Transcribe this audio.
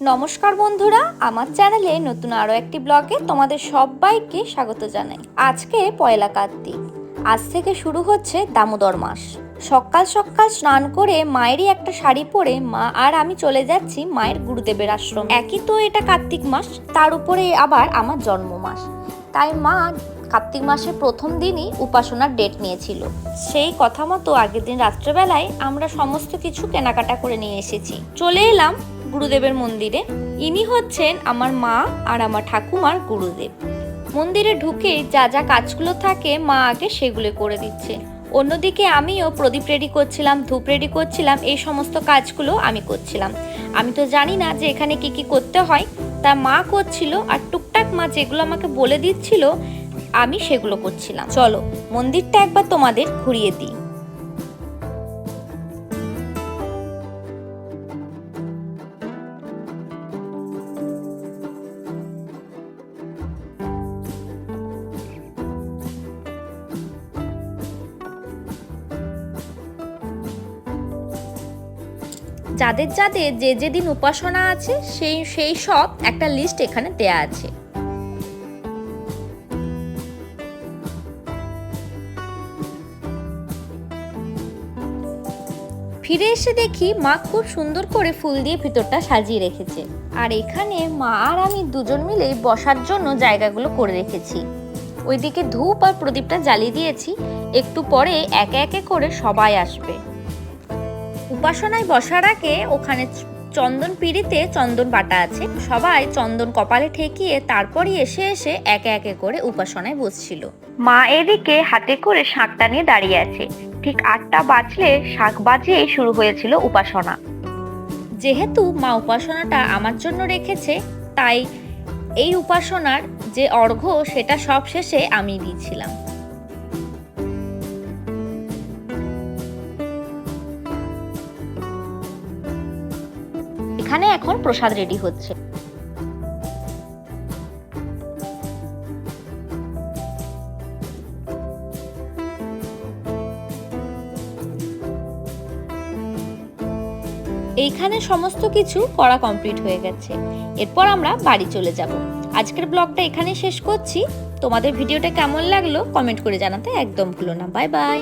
নমস্কার বন্ধুরা, আমার চ্যানেলে নতুন আরও একটি ব্লগে তোমাদের সবাইকে স্বাগত জানাই। আজকে পয়লা কার্তিক, আজ থেকে শুরু হচ্ছে দামোদর মাস। সকাল সকাল স্নান করে মায়েরই একটা শাড়ি পরে মা আর আমি চলে যাচ্ছি মায়ের গুরুদেবের আশ্রম। একই তো এটা কার্তিক মাস, তার উপরে আবার আমার জন্ম মাস। তাই মা কার্তিক মাসের প্রথম দিনই উপাসনার ডেট নিয়েছিল। সেই কথা মতো আগের দিন রাত্রেবেলায় আমরা সমস্ত কিছু কেনাকাটা করে নিয়ে এসেছি। চলে এলাম গুরুদেবের মন্দিরে। ইনি হচ্ছেন আমার মা আর আমার ঠাকুমার গুরুদেব। মন্দিরে ঢুকে যা যা কাজগুলো থাকে মা আগে সেগুলো করে দিচ্ছে। অন্যদিকে আমিও প্রদীপ রেডি করছিলাম, ধূপ রেডি করছিলাম, এই সমস্ত কাজগুলো আমি করছিলাম। আমি তো জানি না যে এখানে কি কি করতে হয়। তা মা করছিল আর টুকটাক মা যেগুলো আমাকে বলে দিচ্ছিল, আমি সেগুলো করছিলাম। চলো, মন্দিরটা একবার তোমাদের ঘুরিয়ে দিই। যাদের যাদের যে যে দিন উপাসনা আছে, সেই সেই সব একটা লিস্ট এখানে দেয়া আছে। ফিরে এসে দেখি মা খুব সুন্দর করে ফুল দিয়ে ভিতরটা সাজিয়ে রেখেছে। আর এখানে মা আর আমি দুজন মিলে বসার জন্য জায়গাগুলো করে রেখেছি। ওইদিকে ধূপ আর প্রদীপটা জ্বালিয়ে দিয়েছি, একটু পরে একে একে করে সবাই আসবে। উপাসনায় বসার আগে ওখানে চন্দন পিড়িতে চন্দন বাটা আছে। সবাই চন্দন কপালে ঠেকিয়ে তারপরই এসে এসে একে একে করে উপাসনায় বসছিল। মা এদিকে হাতে করে শাঁখটা নিয়ে দাঁড়িয়ে আছে। ঠিক আটটা বাজলে শাঁখ বাজিয়েই শুরু হয়েছিল উপাসনা। যেহেতু মা উপাসনাটা আমার জন্য রেখেছে তাই এই উপাসনার যে অর্ঘ্য সেটা সব শেষে আমি দিয়েছিলাম। এখানে এখন প্রসাদ রেডি হচ্ছে। এইখানে সমস্ত কিছু করা কমপ্লিট হয়ে গেছে। এরপর আমরা বাড়ি চলে যাব। আজকের ব্লগটা এখানে শেষ করছি। তোমাদের ভিডিওটা কেমন লাগল কমেন্ট করে জানাতে একদম ভুলো না। Bye bye